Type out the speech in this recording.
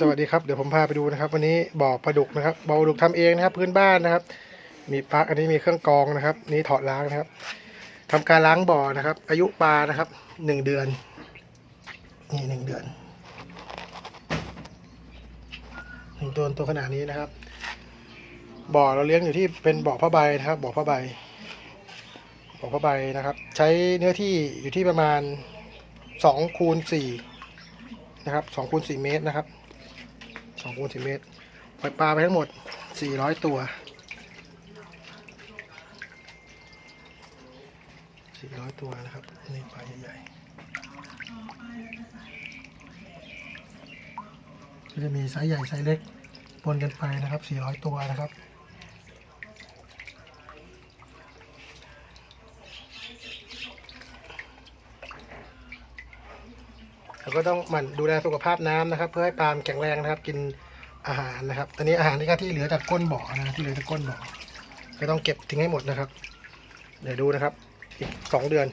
สวัสดีครับเดี๋ยวผมพาไปดูนะครับ วันนี้บ่อปลาดุกนะครับบ่อปลาดุกทำเองนะครับ พื้นบ้านนะครับ มีปลั๊กอันนี้มีเครื่องกรองนะครับ นี่ถอดล้างนะครับทำการล้างบ่อนะครับ อายุปลานะครับหนึ่งเดือนนี่หนึ่งเดือนหนึ่งตัวตัวขนาดนี้นะครับ บ่อเราเลี้ยงอยู่ที่เป็นบ่อผ้าใบนะครับ บ่อผ้าใบบ่อผ้าใบนะครับ ใช้เนื้อที่อยู่ที่ประมาณสองคูณสี่นะครับสองคูณสี่เมตรนะครับ สองคูณสี่เมตร ปล่อยปลาไปทั้งหมดสี่ร้อยตัวสี่ร้อยตัวนะครับ นี่ปลาใหญ่ๆก็จะมีไซส์ใหญ่ไซส์เล็กปนกันไปนะครับสี่ร้อยตัวนะครับ เราก็ต้องหมั่นดูแลสุขภาพน้ำนะครับ เพื่อให้ปลามแข็งแรงนะครับ กินอาหารนะครับ ตอนนี้อาหารที่ก็ที่เหลือจากก้นบ่อนะที่เหลือจากก้นบ่อก็ต้องเก็บทิ้งให้หมดนะครับ เดี๋ยวดูนะครับ อีกสองเดือน